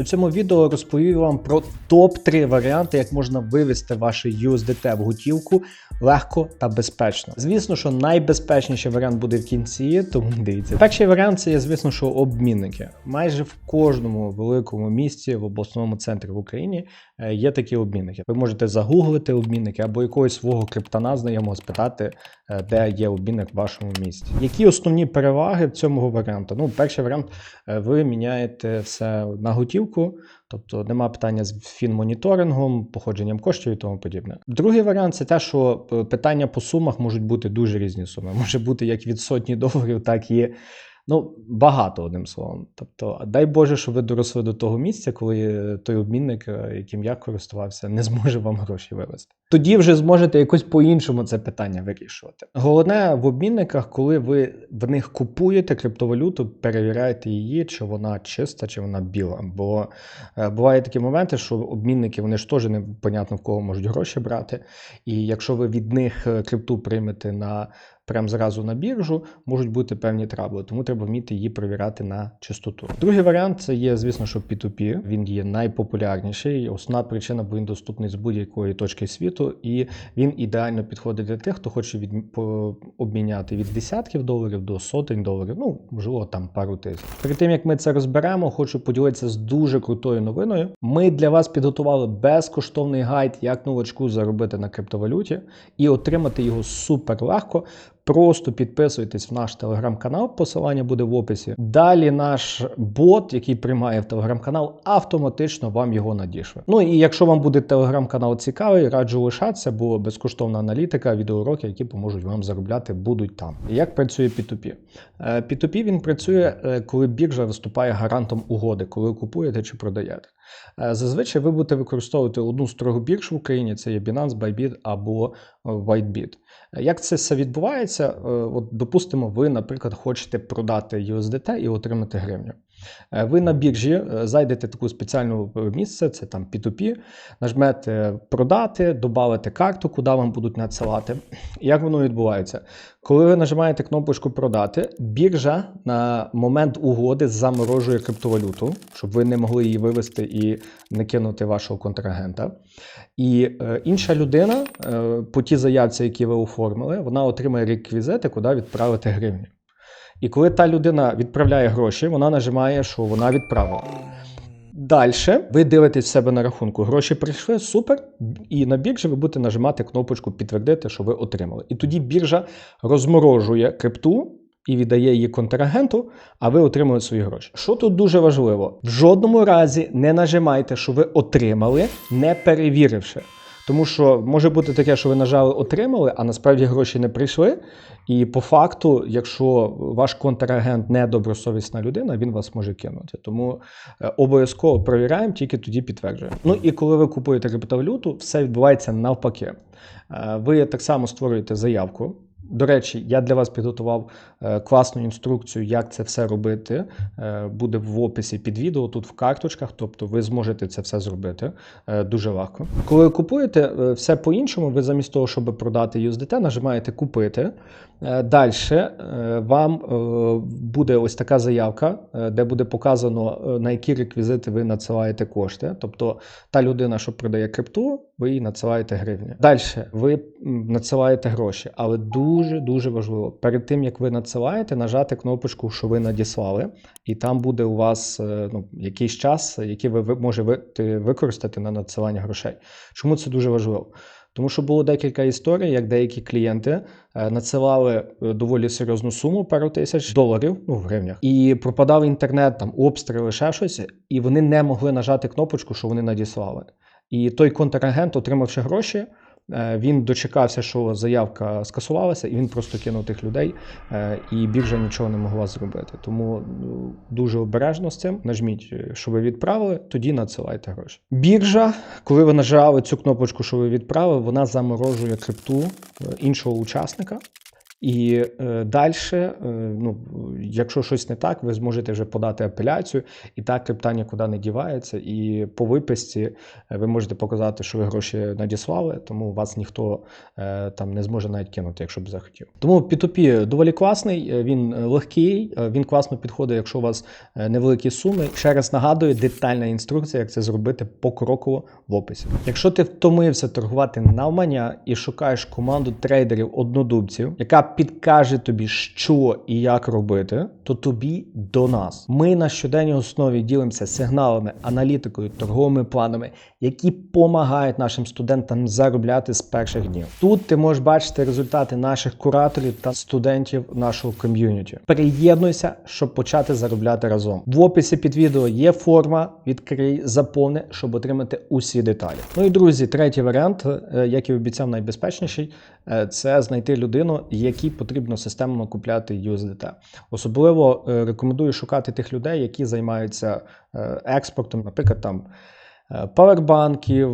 У цьому відео розповів вам про топ-3 варіанти, як можна вивести ваше USDT в готівку легко та безпечно. Звісно, що найбезпечніший варіант буде в кінці, тому дивіться. Перший варіант це є, звісно, що обмінники. Майже в кожному великому місті в обласному центрі в Україні е, є такі обмінники. Ви можете загуглити обмінники або якогось свого криптона знайомого спитати, е, де є обмінник в вашому місті. Які основні переваги цього варіанту? Ну, перший варіант е, ви міняєте все на готівку, тобто нема питання з фінмоніторингом, походженням коштів і тому подібне. Другий варіант це те, що е, питання по сумах можуть бути дуже різні суми. Може бути як від сотні доларів, так і ну, багато одним словом. Тобто, дай Боже, що ви доросли до того місця, коли той обмінник, е, яким я користувався, не зможе вам гроші вивести. Тоді вже зможете якось по-іншому це питання вирішувати. Головне в обмінниках, коли ви в них купуєте криптовалюту, перевіряйте її, чи вона чиста, чи вона біла. Бо е, бувають такі моменти, що обмінники вони ж теж не понятно в кого можуть гроші брати. І якщо ви від них е, крипту приймете на прям зразу на біржу, можуть бути певні трабли, тому треба вміти її перевіряти на чистоту. Другий варіант це є, звісно, що P2P. Він є найпопулярніший. Основна причина, бо він доступний з будь-якої точки світу, і він ідеально підходить для тих, хто хоче від, обміняти від десятків доларів до сотень доларів, ну можливо, там пару тисяч. Перед тим як ми це розберемо, хочу поділитися з дуже крутою новиною. Ми для вас підготували безкоштовний гайд, як новачку заробити на криптовалюті і отримати його супер легко. Просто підписуйтесь в наш телеграм-канал, посилання буде в описі. Далі наш бот, який приймає в телеграм-канал, автоматично вам його надішле. Ну і якщо вам буде телеграм-канал цікавий, раджу лишатися, бо безкоштовна аналітика, відеоуроки, які поможуть вам заробляти, будуть там. Як працює P2P? Е, P2P він працює, е, коли біржа виступає гарантом угоди, коли купуєте чи продаєте. Е, Зазвичай ви будете використовувати одну трьох бірж в Україні: це є Binance, Bybit або е, WhiteBit. Е, Як це все відбувається? От, допустимо, ви, наприклад, хочете продати USDT і отримати гривню. Е, Ви на біржі е, зайдете в таку спеціальну е, місце, це там P2P, нажмете продати, додавите карту, куди вам будуть надсилати. Як воно відбувається? Коли ви нажимаєте кнопочку продати, біржа на момент угоди заморожує криптовалюту, щоб ви не могли її вивести і не кинути вашого контрагента. І е, інша людина е, по тій заявці, які ви оформили, вона отримає реквізити, куди відправити гривню. І коли та людина відправляє гроші, вона нажимає, що вона відправила. Далі ви дивитесь себе на рахунку. Гроші прийшли, супер. І на біржі ви будете нажимати кнопочку підтвердити, що ви отримали. І тоді біржа розморожує крипту і віддає її контрагенту, а ви отримуєте свої гроші. Що тут дуже важливо? В жодному разі не нажимайте, що ви отримали, не перевіривши. Тому що може бути таке, що ви нажали отримали, а насправді гроші не прийшли. І по факту, якщо ваш контрагент не добросовісна людина, він вас може кинути. Тому е, обов'язково перевіряємо, тільки тоді підтверджуємо. Ну і коли ви купуєте криптовалюту, все відбувається навпаки. Е, Ви так само створюєте заявку. До речі, я для вас підготував е, класну інструкцію, як це все робити. Е, буде в описі під відео, тут в карточках, тобто ви зможете це все зробити е, дуже легко. Коли ви купуєте все по-іншому, ви замість того, щоб продати USDT, нажимаєте купити. Далі вам буде ось така заявка, де буде показано, на які реквізити ви надсилаєте кошти. Тобто та людина, що продає крипту, ви їй надсилаєте гривні. Далі ви надсилаєте гроші, але дуже дуже важливо перед тим як ви надсилаєте, нажати кнопочку, що ви надіслали, і там буде у вас е, ну, якийсь час, який ви, ви може ви, використати на надсилання грошей. Чому це дуже важливо? Тому що було декілька історій, як деякі клієнти е, надсилали е, доволі серйозну суму, пару тисяч доларів, ну в гривнях, і пропадав інтернет, там обстріли, ще щось, і вони не могли нажати кнопочку, що вони надіслали. І той контрагент, отримавши гроші, е, він дочекався, що заявка скасувалася, і він просто кинув тих людей, е, і біржа нічого не могла зробити. Тому ну, дуже обережно з цим. Нажміть, е, що ви відправили, тоді надсилайте гроші. Біржа, коли ви нажали цю кнопочку, що ви відправили, вона заморожує крипту іншого учасника. І е, далі, е, ну, якщо щось не так, ви зможете вже подати апеляцію, і так крипта нікуди не дівається. І по виписці е, ви можете показати, що ви гроші надіслали, тому вас ніхто е, там не зможе навіть кинути, якщо б захотів. Тому P2P доволі класний, е, він легкий, е, він класно підходить, якщо у вас невеликі суми. Ще раз нагадую, детальна інструкція, як це зробити покроково в описі. Якщо ти втомився торгувати навмання і шукаєш команду трейдерів однодумців, яка підкаже тобі, що і як робити, то тобі до нас. Ми на щоденній основі ділимося сигналами, аналітикою, торговими планами, які допомагають нашим студентам заробляти з перших днів. Тут ти можеш бачити результати наших кураторів та студентів нашого ком'юніті. Приєднуйся, щоб почати заробляти разом. В описі під відео є форма, відкрий, заповни, щоб отримати усі деталі. Ну і друзі, третій варіант, е, як і обіцяв, найбезпечніший, е, це знайти людину, якій потрібно системно купляти USDT. Особливо е, рекомендую шукати тих людей, які займаються е, експортом, наприклад, там. е, Павербанків,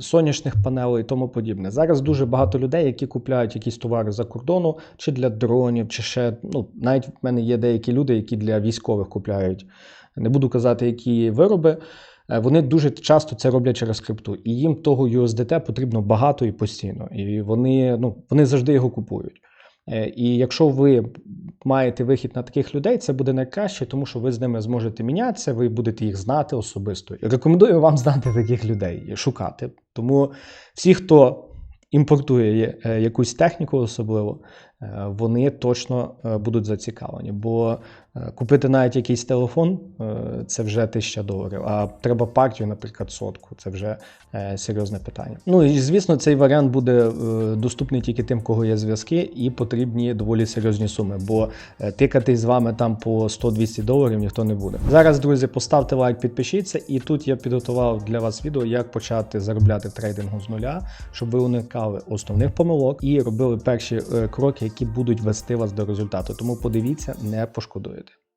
сонячних панелей і тому подібне. Зараз дуже багато людей, які купляють якісь товари за кордону, чи для дронів, чи ще ну навіть в мене є деякі люди, які для військових купляють. Не буду казати, які вироби. Е, Вони дуже часто це роблять через крипту, і їм того USDT потрібно багато і постійно. І вони, ну, вони завжди його купують. Е, І якщо ви маєте вихід на таких людей, це буде найкраще, тому що ви з ними зможете мінятися, ви будете їх знати особисто. Рекомендую вам знати таких людей і шукати. Тому всі, хто імпортує е, якусь техніку, особливо, вони точно е, будуть зацікавлені. Бо е, купити навіть якийсь телефон е, це вже тисяча доларів. А треба партію, наприклад, сотку. Це вже е, серйозне питання. Ну і звісно, цей варіант буде е, доступний тільки тим, кого є зв'язки, і потрібні доволі серйозні суми. Бо е, тикати з вами там по 100-200 доларів ніхто не буде. Зараз, друзі, поставте лайк, підпишіться, і тут я підготував для вас відео, як почати заробляти трейдингу з нуля, щоб ви уникали основних помилок і робили перші е, кроки, які будуть вести вас до результату. Тому подивіться, не пошкодуєте.